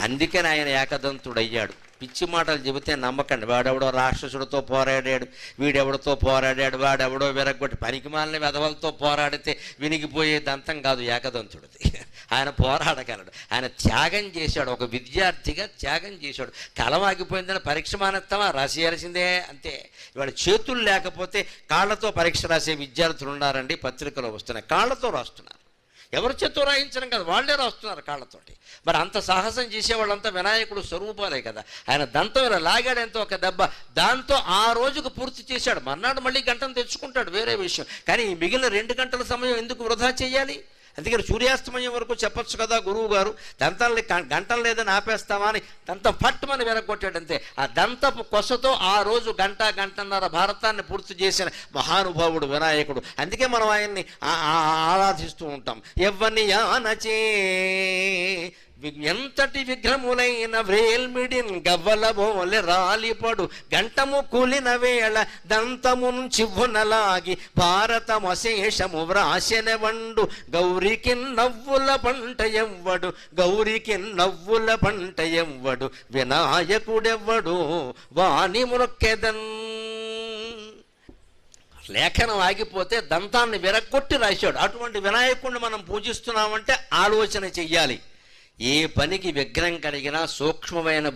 అందుకని ఆయన ఏకదంతుడయ్యాడు. పిచ్చి మాటలు చెబితే నమ్మకండి. వాడెవడో రాక్షసుడితో పోరాడాడు వీడెవడితో పోరాడాడు వాడెవడో విరగొట్టి పనికిమాలిన వెధవలతో పోరాడితే వినిగిపోయే దంతం కాదు ఏకదంతుడిది. ఆయన పోరాడగలడు. ఆయన త్యాగం చేశాడు. ఒక విద్యార్థిగా త్యాగం చేశాడు. కలం ఆగిపోయిందని పరీక్ష మానేస్తామా రాసేయాల్సిందే అంతే. ఇవాళ చేతులు లేకపోతే కాళ్ళతో పరీక్ష రాసే విద్యార్థులు ఉన్నారండి పత్రికలో వస్తున్నాయి. కాళ్ళతో రాస్తున్నారు. ఎవరి చేత్తో రాయించడం కదా వాళ్ళే రాస్తున్నారు కాళ్ళతోటి. మరి అంత సాహసం చేసేవాళ్ళంతా వినాయకుడు స్వరూపాలే కదా. ఆయన దంతం ఇలా లాగాడంతో ఒక దెబ్బ. దాంతో ఆ రోజుకు పూర్తి చేశాడు. మర్నాడు మళ్ళీ గంటను తెచ్చుకుంటాడు వేరే విషయం. కానీ ఈ మిగిలిన రెండు గంటల సమయం ఎందుకు వృధా చేయాలి? అందుకని సూర్యాస్తమయం వరకు చెప్పచ్చు కదా గురువు గారు దంతాలని గంటలు లేదని ఆపేస్తామా అని దంతం పట్టుమని వెరగొట్టాడు అంతే. ఆ దంతపు కొసతో ఆ రోజు గంట గంటన్నర భారతాన్ని పూర్తి చేసిన మహానుభావుడు వినాయకుడు. అందుకే మనం ఆయన్ని ఆరాధిస్తూ ఉంటాం. ఎవ్వని యానచే ఎంతటి విఘ్నములైన వేల్మిడిన్ గవ్వల బోలె రాలిపడు. గంటము కూలిన వేళ దంతమును చివ్వునలాగి భారతమశేషము వ్రాసెనవండు గౌరికి నవ్వుల పంట ఎవ్వడు గౌరికి నవ్వుల పంట ఎవ్వడు వినాయకుడెవ్వడు వాణి మొక్కెదన్ లేఖనం ఆగిపోతే దంతాన్ని విరగొట్టి రాశాడు. అటువంటి వినాయకుడిని మనం పూజిస్తున్నామంటే ఆలోచన చెయ్యాలి. ఏ పనికి విఘ్నం కలిగినా సూక్ష్మమైన